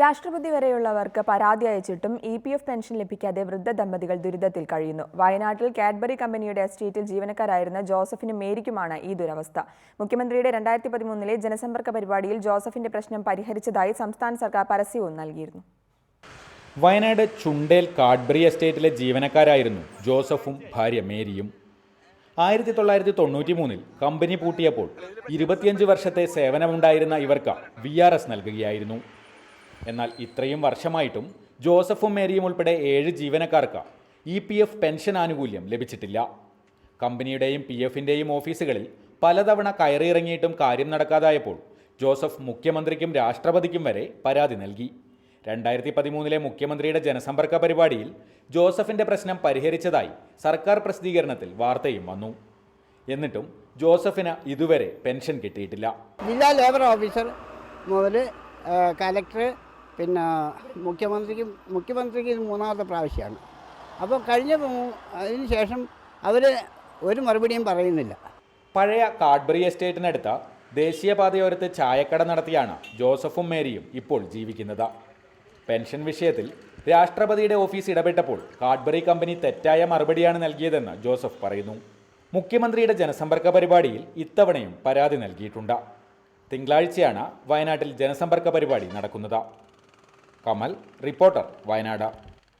രാഷ്ട്രപതി വരെയുള്ളവർക്ക് പരാതി അയച്ചിട്ടും ഇ പി എഫ് പെൻഷൻ ലഭിക്കാതെ വൃദ്ധ ദമ്പതികൾ ദുരിതത്തിൽ കഴിയുന്നു. വയനാട്ടിൽ കാഡ്ബറി കമ്പനിയുടെ എസ്റ്റേറ്റിൽ ജീവനക്കാരായിരുന്ന ജോസഫിനും മേരിക്കുമാണ് ഈ ദുരവസ്ഥ. മുഖ്യമന്ത്രിയുടെ രണ്ടായിരത്തി പതിമൂന്നിലെ ജനസമ്പർക്ക പരിപാടിയിൽ ജോസഫിന്റെ പ്രശ്നം പരിഹരിച്ചതായി സംസ്ഥാന സർക്കാർ പരസ്യവും നൽകിയിരുന്നു. വയനാട് ചുണ്ടേൽ കാഡ്ബറി എസ്റ്റേറ്റിലെ ജീവനക്കാരായിരുന്നു ജോസഫും ഭാര്യ മേരിയും. ആയിരത്തി തൊള്ളായിരത്തി തൊണ്ണൂറ്റി മൂന്നിൽ കമ്പനി പൂട്ടിയപ്പോൾ ഇരുപത്തിയഞ്ച് വർഷത്തെ സേവനമുണ്ടായിരുന്ന ഇവർക്ക് വി ആർ എസ് നൽകുകയായിരുന്നു. എന്നാൽ ഇത്രയും വർഷമായിട്ടും ജോസഫും മേരിയും ഉൾപ്പെടെ ഏഴ് ജീവനക്കാർക്ക് ഇ പി എഫ് പെൻഷൻ ആനുകൂല്യം ലഭിച്ചിട്ടില്ല. കമ്പനിയുടെയും പി എഫിന്റെയും ഓഫീസുകളിൽ പലതവണ കയറിയിറങ്ങിയിട്ടും കാര്യം നടക്കാതായപ്പോൾ ജോസഫ് മുഖ്യമന്ത്രിക്കും രാഷ്ട്രപതിക്കും വരെ പരാതി നൽകി. രണ്ടായിരത്തി പതിമൂന്നിലെ മുഖ്യമന്ത്രിയുടെ ജനസമ്പർക്ക പരിപാടിയിൽ ജോസഫിന്റെ പ്രശ്നം പരിഹരിച്ചതായി സർക്കാർ പ്രസിദ്ധീകരണത്തിൽ വാർത്തയും വന്നു. എന്നിട്ടും ജോസഫിന് ഇതുവരെ പെൻഷൻ കിട്ടിയിട്ടില്ല. ജില്ലാ ലേബർ ഓഫീസർ മുതൽ കലക്ടർ പിന്നെ മുഖ്യമന്ത്രിക്കും മുഖ്യമന്ത്രിക്ക് ഇത് മൂന്നാമത്തെ പ്രാവശ്യമാണ്. അപ്പോൾ കഴിഞ്ഞ അതിന് ശേഷം അവർ ഒരു മറുപടിയും പറയുന്നില്ല. പഴയ കാഡ്ബറി എസ്റ്റേറ്റിനടുത്ത ദേശീയപാതയോരത്ത് ചായക്കട നടത്തിയാണ് ജോസഫും മേരിയും ഇപ്പോൾ ജീവിക്കുന്നത്. പെൻഷൻ വിഷയത്തിൽ രാഷ്ട്രപതിയുടെ ഓഫീസ് ഇടപെട്ടപ്പോൾ കാഡ്ബറി കമ്പനി തെറ്റായ മറുപടിയാണ് നൽകിയതെന്ന് ജോസഫ് പറയുന്നു. മുഖ്യമന്ത്രിയുടെ ജനസമ്പർക്ക പരിപാടിയിൽ ഇത്തവണയും പരാതി നൽകിയിട്ടുണ്ട്. തിങ്കളാഴ്ചയാണ് വയനാട്ടിൽ ജനസമ്പർക്ക പരിപാടി നടക്കുന്നത്. കമൽ റിപ്പോർട്ടർ വയനാട്.